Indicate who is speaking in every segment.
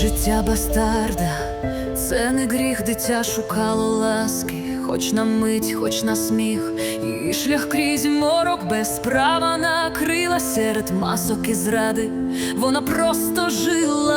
Speaker 1: Життя бастарда, це не гріх, дитя шукало ласки, хоч на мить, хоч на сміх, і шлях крізь морок без права накрила серед масок і зради. Вона просто жила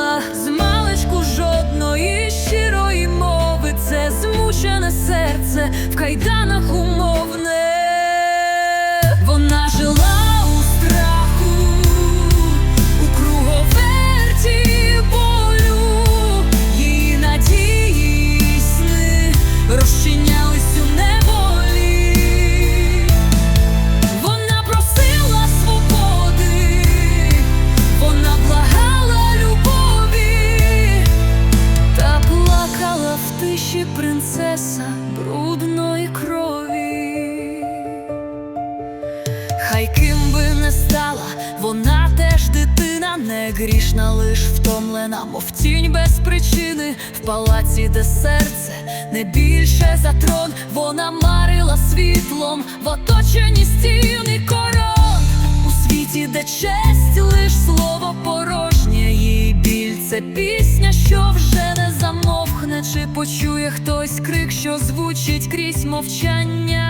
Speaker 1: грішна, лиш втомлена, мов тінь без причини, в палаці, де серце не більше за трон, вона марила світлом в оточенні стін і корон, у світі, де честь, лиш слово порожнє, її біль це пісня, що вже не замовкне, чи почує хтось крик, що звучить крізь мовчання.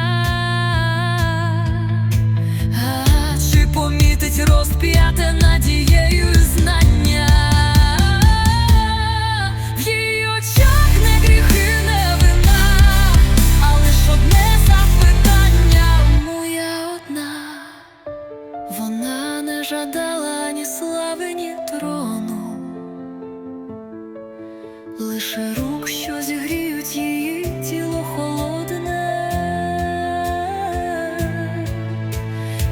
Speaker 1: Чи помітить розп'яте жадала ні слави, ні трону, лише рук, що зігріють її тіло холодне.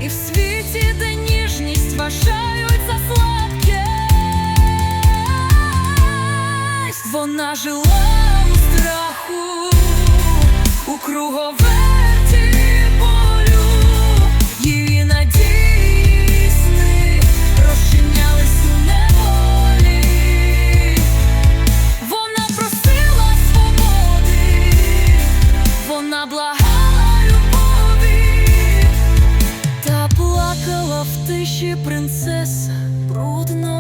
Speaker 1: І в світі, де ніжність вважають за слабкість, вона жила В тиші принцеса крові.